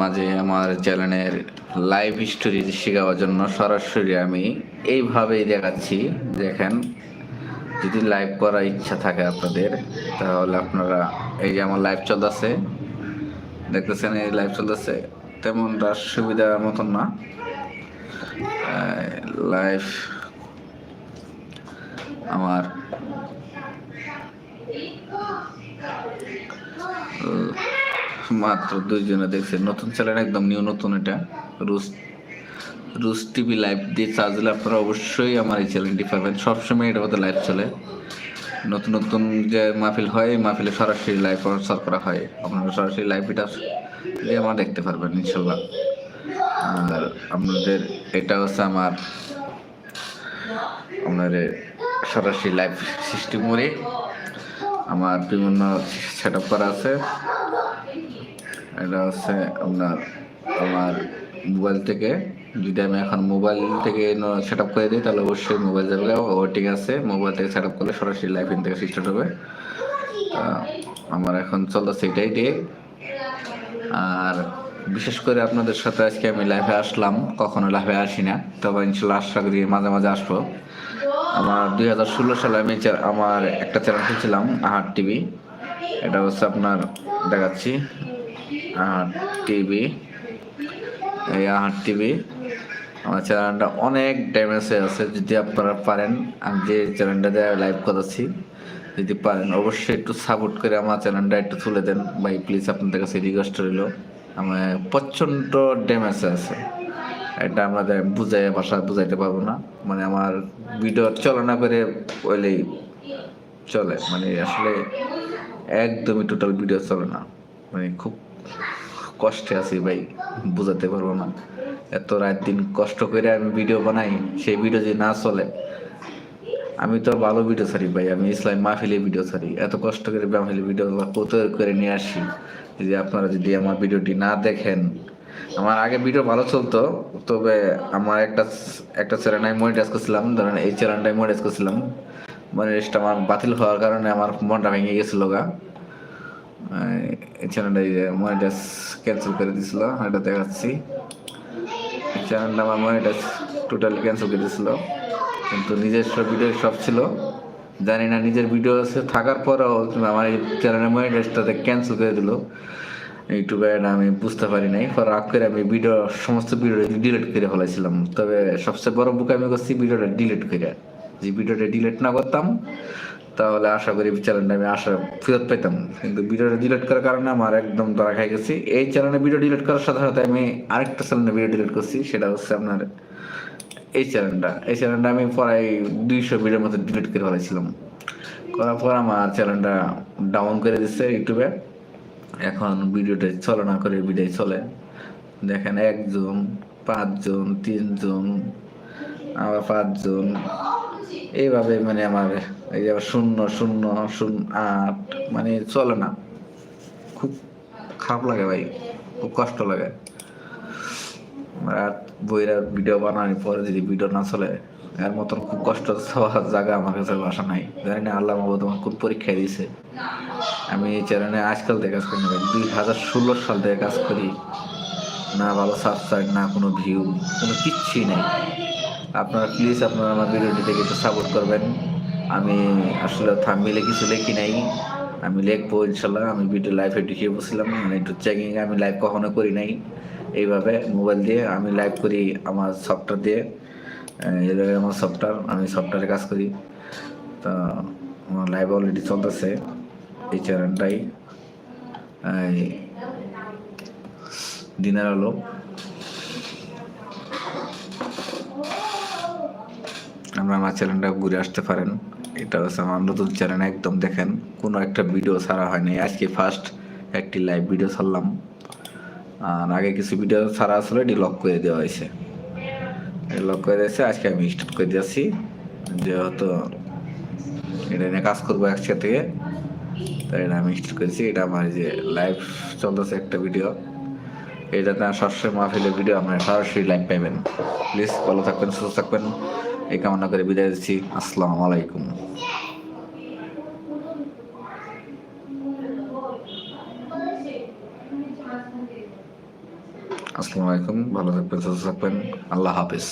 মাঝে আমার চ্যানেলের লাইভ স্টোরি শেখাবার জন্য সরাসরি আমি এইভাবেই দেখাচ্ছি। দেখেন, যদি লাইভ করার ইচ্ছা থাকে আপনাদের, তাহলে আপনারা এই যে আমার লাইভ চলতেছে, দেখতেছেন এই লাইভ চলতেছে? তেমন রাস সুবিধার মতন না। লাইভ আমার মাত্র দুইজনে দেখছে। নতুন চ্যানেল একদম নিউ নতুন এটা। রুস রুস টিভি লাইভ দিয়ে চার্জ দিলে আপনারা অবশ্যই আমার এই চ্যানেলটি পাবেন। সবসময় এটা মধ্যে লাইভ চলে। নতুন নতুন যে মাহফিল হয়, এই মাহফিলে সরাসরি লাইভ প্রচার করা হয়। আপনারা সরাসরি লাইভ এটা দিয়ে আমার দেখতে পারবেন, ইনশাল্লাহ। আর আপনাদের, এটা হচ্ছে আমার, আপনাদের সরাসরি লাইভ সিস্টেম করে। আমার বিভিন্ন সেট আপ করা আছে। এটা হচ্ছে আপনার, আমার মোবাইল থেকে, যদি আমি এখন মোবাইল থেকে সেট আপ করে দিই, তাহলে অবশ্যই মোবাইল যাবে। ওটিং আছে মোবাইল থেকে সেট আপ করলে সরাসরি লাইভ ইন থেকে স্টার্ট হবে। আমার এখন চলতেছে এটাই দিয়ে। আর বিশেষ করে আপনাদের সাথে আজকে আমি লাইভে আসলাম, কখনো লাইভে আসি না, তবে ইনশাল্লাহ আশা করি মাঝে মাঝে আসব। আমার দুই হাজার ষোলো সালে আমি আমার একটা চ্যানেল খুলছিলাম, আহার টিভি। এটা হচ্ছে আপনার, দেখাচ্ছি। আহার টিভি, এই আহার টিভি। আমার চ্যানেলটা অনেক ড্যামেজে আছে, যদি আপনারা পারেন, আমি যে চ্যানেলটা দিয়ে লাইভ করাচ্ছি, যদি পারেন, অবশ্যই একটু সাপোর্ট করে আমার চ্যানেলটা একটু তুলে দেন। ভাই প্লিজ আপনাদের কাছে রিকোয়েস্ট রইল। আমার প্রচণ্ড ড্যামেজে আছে। এটা আমাদের বুঝাই ভাষা বুঝাইতে পারব না। মানে আমার ভিডিও চলনা করে ওইলেই চলে। মানে আসলে একদমই টোটাল ভিডিও চলে না। মানে খুব কষ্টে আছি ভাই, বুঝাতে পারব না। এত রাত দিন কষ্ট করে আমি ভিডিও বানাই, সেই ভিডিও যদি না চলে, আমি তো ভালো ভিডিও ছাড়ি ভাই, আমি ইসলাম মাহফিলে ভিডিও ছাড়ি। এত কষ্ট করে মাহফিলে ভিডিও কত করে নিয়ে আসি যদি আপনারা যদি আমার ভিডিওটি না দেখেন। আমার আগে ভিডিও ভালো চলতো, তবে আমার একটা একটা চ্যানেল আমি মনিটাইজ করছিলাম, ধরেন এই চ্যানেলটাই মনিটাইজ করছিলাম। মনিটাইজটা আমার বাতিল হওয়ার কারণে আমার মনটা ভেঙে গেছিল গা। চ্যানেলটা মনিটাইজ ক্যান্সেল করে দিছিল, এটা দেখাচ্ছি। চ্যানেলটা আমার মনিটাইজ টোটালি ক্যান্সেল করে দিছিল। কিন্তু নিজস্ব ভিডিও সব ছিল। জানি না নিজের ভিডিও থাকার পরেও আমার এই চ্যানেলের মনিটাইজটাতে ক্যান্সেল করে দিল। ইউটিউবে আমি বুঝতে পারি নাই, পর রাগ করে আমি ভিডিও সমস্ত ভিডিও ডিলিট করে ফেলাইছিলাম। তবে সবচেয়ে বড় বুকে আমি করছি ভিডিওটা ডিলিট করে। যে ভিডিওটা ডিলিট না করতাম, তাহলে আশা করি চ্যানেলটা আমি আশা ফেরত পেতাম কিন্তু ভিডিওটা ডিলিট করার কারণে আমার একদম ধরা খাই গেছি। এই চ্যানেলে ভিডিও ডিলিট করার সাথে সাথে আমি আরেকটা চ্যানেলে ভিডিও ডিলিট করছি, সেটা হচ্ছে আপনার এই চ্যানেলটা এই চ্যানেলটা আমি প্রায় দুইশো ভিডিওর মতো ডিলিট করে ফেলেছিলাম। করার পর আমার চ্যানেলটা ডাউন করে দিচ্ছে ইউটিউবে। এখন ভিডিওটা চলে না করে ভিডিও চলে। দেখেন একজন, পাঁচজন, তিনজন, আবার পাঁচজন। এইভাবে মানে আমার এই যে শূন্য শূন্য শূন্য, আট মানে চলে না। খুব খারাপ লাগে ভাই, খুব কষ্ট লাগে। আর বইরা ভিডিও বানানোর পরে যদি ভিডিও না চলে, এর মতন খুব কষ্ট হওয়ার জায়গা আমার কাছে বাসা নাই। জানি না আল্লাহ মহম্মদ আমার কোন পরীক্ষা দিয়েছে। আমি এই চ্যানেলে আজকাল থেকে কাজ করি না। দুই হাজার ষোলো সাল থেকে কাজ করি। না ভালো সাবস্ক্রাইব না কোনো ভিউ কোনো কিচ্ছুই নেই। আপনারা প্লিজ আপনারা আমার ভিডিওটি থেকে একটু সাপোর্ট করবেন। আমি আসলে থামিলে কিছু লেখি নাই। আমি লিখব ইনশাল্লাহ আমি ভিডিও লাইভে ঢুকিয়ে বসছিলাম। মানে একটু চেকিং আমি লাইভ কখনো করি নাই। এইভাবে মোবাইল দিয়ে আমি লাইভ করি আমার সফটওয়্যার দিয়ে। আহ, এই জায়গায় আমার সফটওয়্যার আমি সফটওয়্যারে কাজ করি। তো আমার লাইভ অলরেডি চলতেছে এই চ্যানেলটাই দিনের আলো। আমরা আমার চ্যানেলটা ঘুরে আসতে পারেন। এটা হচ্ছে আমার নতুন চ্যানেল একদম দেখেন, কোনো একটা ভিডিও ছাড়া হয়নি আজকে ফার্স্ট একটি লাইভ ভিডিও ছাড়লাম। আর আগে কিছু ভিডিও ছাড়া আসলে এটি লক করে দেওয়া হয়েছে। লক করে দিয়েছে, আজকে আমি স্টার্ট করে দিয়েছি। যেহেতু এটা নিয়ে কাজ করব একসাথে থেকে, তাই এটা আমি স্টার্ট করেছি এটা আমার যে লাইভ চলতেছে একটা ভিডিও এটাতে সবসময় মাহফিলের ভিডিও আপনার সরাসরি লাইভ পাইবেন। প্লিজ ভালো থাকবেন, সুস্থ থাকবেন। এই কামনা করে বিদায় দিচ্ছি। আসসালামু আলাইকুম। আসসালামু আলাইকুম। ভালো থাকবেন, সুস্থ থাকবেন। আল্লাহ হাফিজ।